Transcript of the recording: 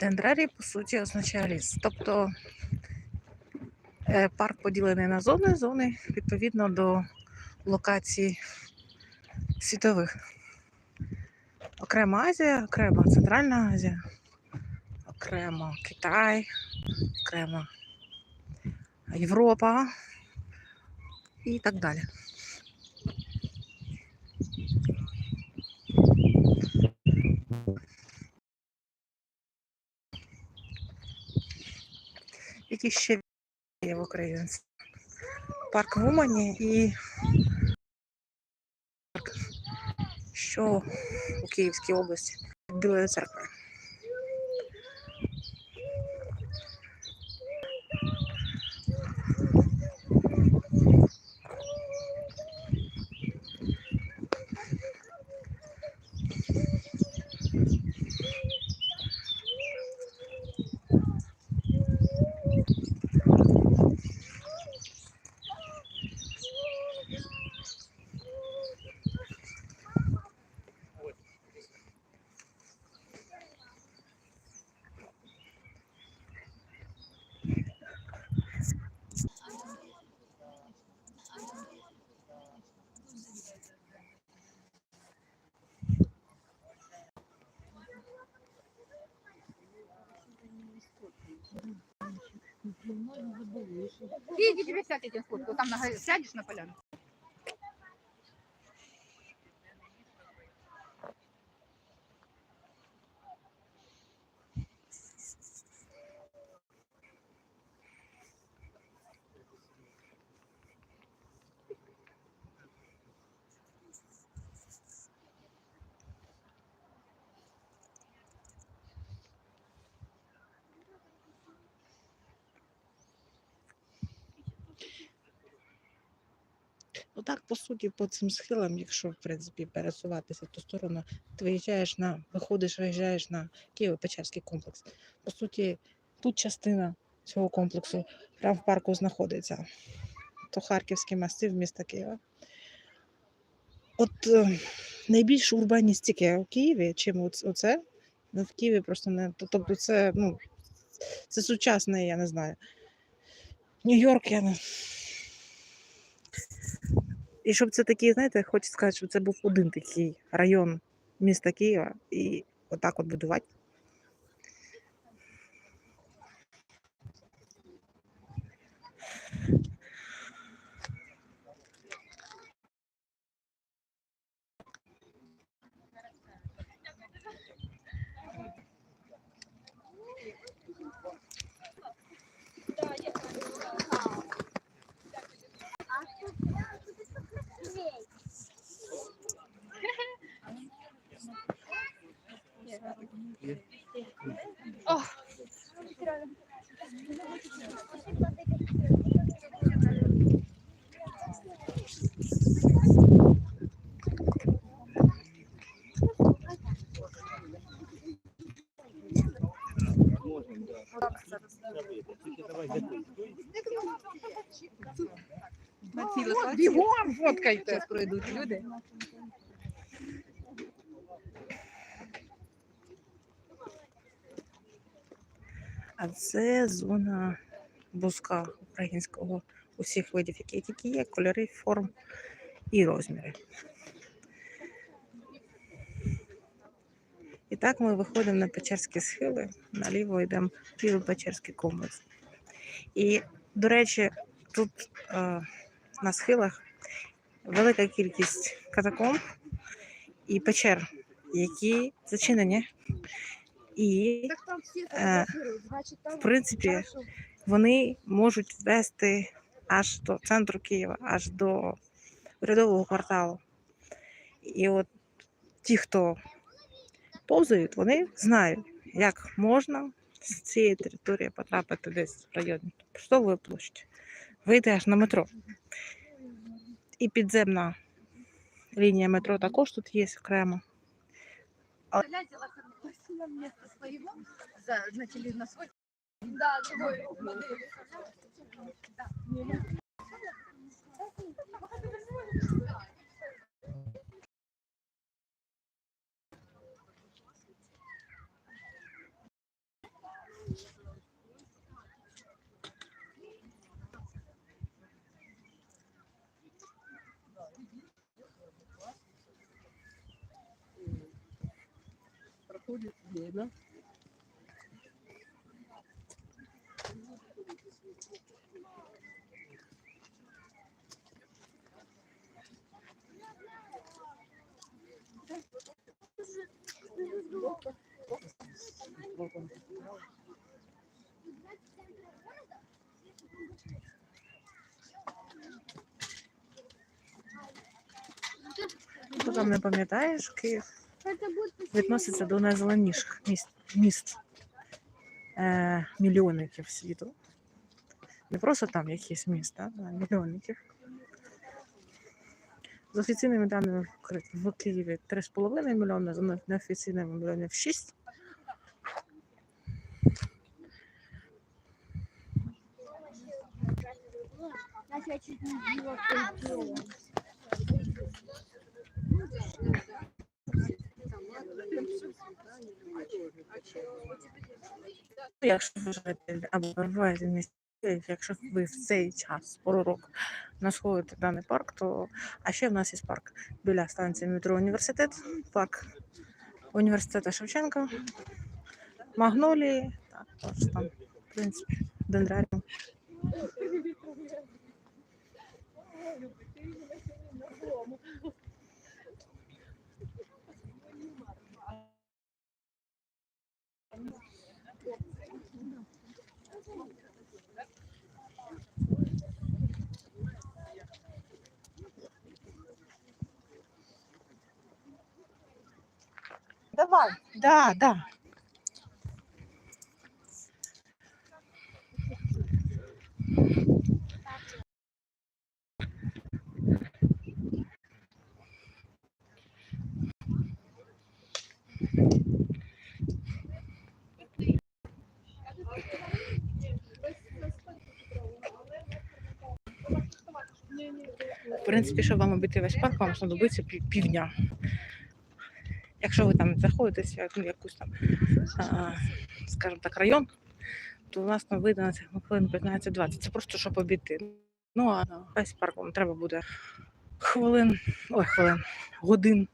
Дендрарій, по суті, означає ліс. Тобто е, парк поділений на зони, зони відповідно до локацій світових. Окрема Азія, окремо Центральна Азія, окремо Китай, окремо Європа і так далі. Які ще є в Україні? Парк в Умані і парк, що у Київській області під церкви. церквою. Иди тебе сядь этим там на, сядешь на поляну. Ну так, по суті, по цим схилам, якщо в принципі пересуватися в ту сторону, ти виїжджаєш на, виходиш, виїжджаєш на Києво-Печерський комплекс. По суті, тут частина цього комплексу прямо в парку знаходиться. То Харківський масив міста Києва. От е, найбільш урбаністики у Києві, чим оце, ну, в Києві просто не. Тобто це, ну, це сучасне, я не знаю. Нью-Йорк, я не. І щоб це такий, знаєте, хочу сказати, щоб це був один такий район міста Києва і отак от будувати. Бігом фоткайте. Зараз пройдуть люди. А це зона бузка українського усіх видів, які тільки є, кольори, форм і розміри. І так ми виходимо на Печерські схили, наліво йдемо в Києво-Печерський комплекс. І, до речі, тут е, на схилах велика кількість катакомб і печер, які зачинені. І Е, в принципі, вони можуть вести аж до центру Києва, аж до урядового кварталу. І от ті, хто повзають, вони знають, як можна з цієї території потрапити десь в район Поштової площі, вийти аж на метро. І підземна лінія метро також тут є окремо. На место своего, за- начали на свой. Да, другой модели. проходит время. Хто там не пам'ятаєш, Київ відноситься до найзеленіших міст, міст е, мільйонників світу. Не просто там якісь міста, а мільйонників. З офіційними даними в Києві 3,5 мільйони, з неофіційними мільйонів 6. Я чуть не. Якщо ви живете в місті, якщо ви в цей час, пору року, знаходите даний парк, то а ще в нас є парк біля станції метро університет, парк університету Шевченка, Магнолії, так, ось там, в принципі, дендраріум. Давай. Да, да. Принципі, щоб вам обійти весь парк, вам знадобиться півдня. Якщо ви там знаходитеся ну, якусь там, а, скажімо так, район, то у нас там вийде на цих хвилин 15-20. Це просто щоб обійти. Ну а весь парк вам треба буде хвилин, ой, хвилин, годин